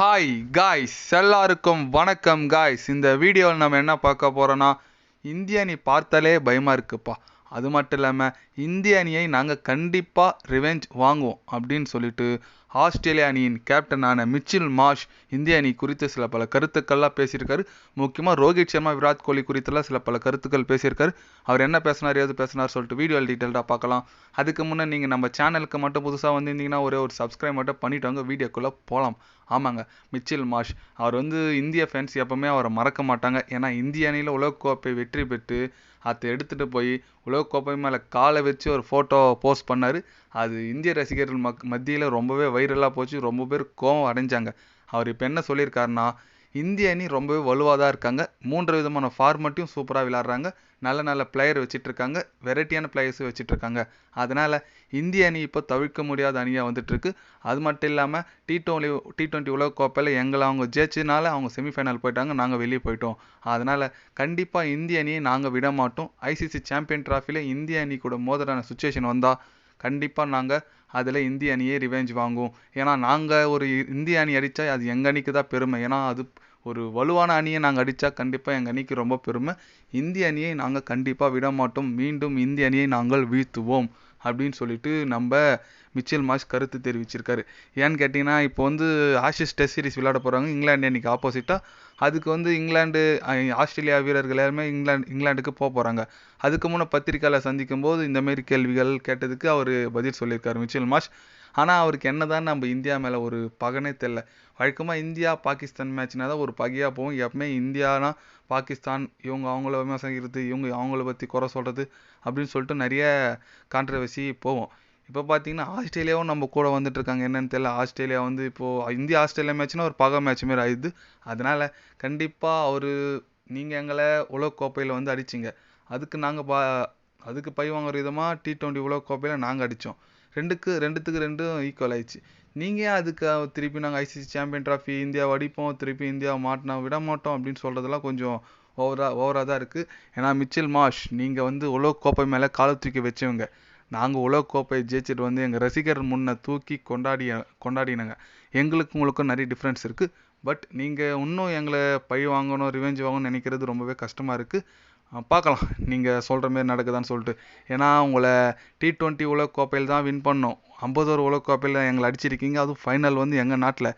Hi guys எல்லாருக்கும் வணக்கம் guys இந்த வீடியோவில் நம்ம என்ன பார்க்க போகிறோன்னா இந்திய அணி பார்த்தாலே பயமாக இருக்குப்பா. அது மட்டும் இல்லாமல் இந்திய அணியை நாங்கள் கண்டிப்பாக ரிவெஞ்ச் வாங்குவோம் அப்படின்னு சொல்லிட்டு ஆஸ்திரேலிய அணியின் கேப்டனான மிச்சில் மாஷ் இந்திய அணி குறித்து சில பல கருத்துக்கள்லாம் பேசியிருக்காரு. முக்கியமாக ரோஹித் சர்மா விராட் கோலி குறித்தெல்லாம் சில பல கருத்துக்கள் பேசியிருக்காரு. அவர் என்ன பேசினார் ஏது பேசினார் சொல்லிட்டு வீடியோ டீட்டெயில்டாக பார்க்கலாம். அதுக்கு முன்னே நீங்கள் நம்ம சேனலுக்கு மட்டும் புதுசாக வந்திருந்தீங்கன்னா ஒரே ஒரு சப்ஸ்கிரைப் மட்டும் பண்ணிட்டு வாங்க வீடியோக்குள்ளே போகலாம் ஆமாங்க மிச்சில் மாஷ் அவர் வந்து இந்திய ஃபேன்ஸ் எப்பவுமே அவரை மறக்க மாட்டாங்க. ஏன்னா இந்திய அணியில் உலகக்கோப்பை வெற்றி பெற்று அதை எடுத்துகிட்டு போய் உலகக்கோப்பை மேலே காலை வச்சு ஒரு ஃபோட்டோ போஸ்ட் பண்ணார். அது இந்திய ரசிகர்கள் மக் மத்தியில் ரொம்பவே வைரலாக போச்சு. ரொம்ப பேர் கோவம் அடைஞ்சாங்க. அவர் இப்போ என்ன சொல்லியிருக்காருன்னா இந்திய அணி ரொம்பவே வலுவாக தான் இருக்காங்க. மூன்று விதமான ஃபார்மட்டையும் சூப்பராக விளாட்றாங்க. நல்ல நல்ல பிளேயர் வச்சிட்ருக்காங்க. வெரைட்டியான பிளேயர்ஸும் வச்சுட்டு இருக்காங்க அதனால் இந்திய அணி இப்போ தவிர்க்க முடியாத அணியாக வந்துட்டுருக்கு அது மட்டும் இல்லாமல் டி டுவெண்ட்டி டி டுவெண்ட்டி உலகக்கோப்பையில் எங்களை அவங்க ஜெயிச்சதுனால அவங்க செமிஃபைனல் போயிட்டாங்க. நாங்கள் வெளியே போயிட்டோம். அதனால் கண்டிப்பாக இந்திய அணியை நாங்கள் விட மாட்டோம் ஐசிசி சாம்பியன் ட்ராஃபியில் இந்திய அணி கூட மோதலான சுச்சுவேஷன் வந்தால் கண்டிப்பாக நாங்கள் அதில் இந்திய அணியே ரிவெஞ்ச் வாங்குவோம். ஏன்னா நாங்கள் ஒரு இந்திய அணி அடித்தா அது எங்கள் அணிக்கு தான் பெருமை. ஏன்னா அது ஒரு வலுவான அணியை நாங்கள் அடித்தா கண்டிப்பாக எங்கள் அணிக்கு ரொம்ப பெருமை. இந்திய அணியை நாங்கள் கண்டிப்பாக விட மாட்டோம் மீண்டும் இந்திய அணியை நாங்கள் வீழ்த்துவோம். அப்படின்னு சொல்லிட்டு நம்ம மிச்சல் மாஸ் கருத்து தெரிவிச்சிருக்காரு. ஏன்னு கேட்டிங்கன்னா இப்போ வந்து ஆஷிஸ் டெஸ்ட் சீரிஸ் விளையாட போகிறாங்க இங்கிலாந்து அன்றைக்கி ஆப்போசிட்டாக அதுக்கு வந்து இங்கிலாந்து ஆஸ்திரேலியா வீரர்கள் எல்லாருமே இங்கிலாந்து இங்கிலாந்துக்கு போக போகிறாங்க அதுக்கு முன்னே பத்திரிக்கையில் சந்திக்கும் போது இந்தமாரி கேள்விகள் கேட்டதுக்கு அவர் பதில் சொல்லியிருக்காரு மிச்சல் மாஷ். ஆனால் அவருக்கு என்ன தான் நம்ம இந்தியா மேலே ஒரு பகனே தெரில வழக்கமாக இந்தியா பாகிஸ்தான் மேட்ச்னா தான் ஒரு பகையாக போகும். எப்பவுமே இந்தியானா பாகிஸ்தான் இவங்க அவங்கள விமர்சிக்கிறது இவங்க அவங்கள பற்றி குறை சொல்கிறது அப்படின்னு சொல்லிட்டு நிறைய கான்ட்ரவர்சி போவோம் இப்போ பார்த்தீங்கன்னா ஆஸ்திரேலியாவும் நம்ம கூட வந்துட்டு இருக்காங்க என்னன்னு தெரியல. ஆஸ்திரேலியா வந்து இப்போது இந்தியா ஆஸ்திரேலியா மேட்ச்னா ஒரு பகை மேட்ச் மாரி ஆயிடுது. அதனால் கண்டிப்பாக அவர் நீங்கள் எங்களை உலகக்கோப்பையில் வந்து அடிச்சிங்க. அதுக்கு நாங்கள் பா அதுக்கு பை வாங்குற விதமாக டி டுவெண்ட்டி உலகக்கோப்பையில் நாங்கள் அடித்தோம் ரெண்டுக்கு ரெண்டுத்துக்கு ரெண்டும் ஈக்குவல் ஆயிடுச்சு. நீங்கள் ஏன் அதுக்கு திருப்பி நாங்கள் ஐசிசி சாம்பியன் ட்ராஃபி இந்தியா அடிப்போம் திருப்பி இந்தியா மாட்டினா விட மாட்டோம் அப்படின்னு சொல்கிறதெல்லாம் கொஞ்சம் ஓவராக ஓவராக தான் இருக்குது ஏன்னா மிச்சில் மாஷ் நீங்கள் வந்து உலக கோப்பை மேலே காலை தூக்கி வச்சவங்க. நாங்கள் உலகக்கோப்பை ஜெயிச்சிட்டு வந்து எங்கள் ரசிகர் முன்னே தூக்கி கொண்டாடிய கொண்டாடினாங்க. எங்களுக்கு உங்களுக்கும் நிறைய டிஃப்ரென்ஸ் இருக்குது பட் நீங்கள் இன்னும் எங்களை பழி வாங்கணும் ரிவெஞ்ச் வாங்கணும்னு நினைக்கிறது ரொம்பவே கஷ்டமாக இருக்குது பார்க்கலாம். நீங்கள் சொல்கிற மாரி நடக்குதான்னு சொல்லிட்டு. ஏன்னா உங்களை டி ட்வெண்ட்டி உலகக்கோப்பையில் தான் வின் பண்ணோம். ஐம்பது ஓவர் உலகக்கோப்பையில் எங்களை அடிச்சிருக்கீங்க. அதுவும் ஃபைனல் வந்து எங்கள் நாட்டில்.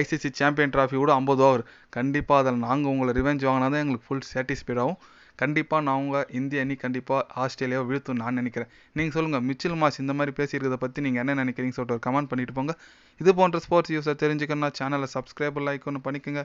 ஐசிசி சாம்பியன் ட்ராஃபி கூட ஐம்பது ஓவர் கண்டிப்பாக அதில் நாங்கள் உங்களை ரிவெஞ்ச் வாங்கினா தான் எங்களுக்கு ஃபுல் சாட்டிஸ்ஃபைட் ஆகும். கண்டிப்பாக நான் உங்கள் இந்திய அணி கண்டிப்பாக ஆஸ்திரேலியாவை வீழ்த்தும் நான் நினைக்கிறேன். நீங்கள் சொல்லுங்கள் மிச்சில் மாஸ் இந்த மாதிரி பேசியிருக்கிறத பற்றி நீங்கள் என்ன நினைக்கிறீங்க சொல்லிட்டு ஒரு கமெண்ட் பண்ணிட்டு போங்க. இது போன்ற ஸ்போர்ட்ஸ் யூஸை தெரிஞ்சுக்கணும்னா சேனலை சப்ஸ்கிரைப் லைக் ஒன்று பண்ணிக்கோங்க.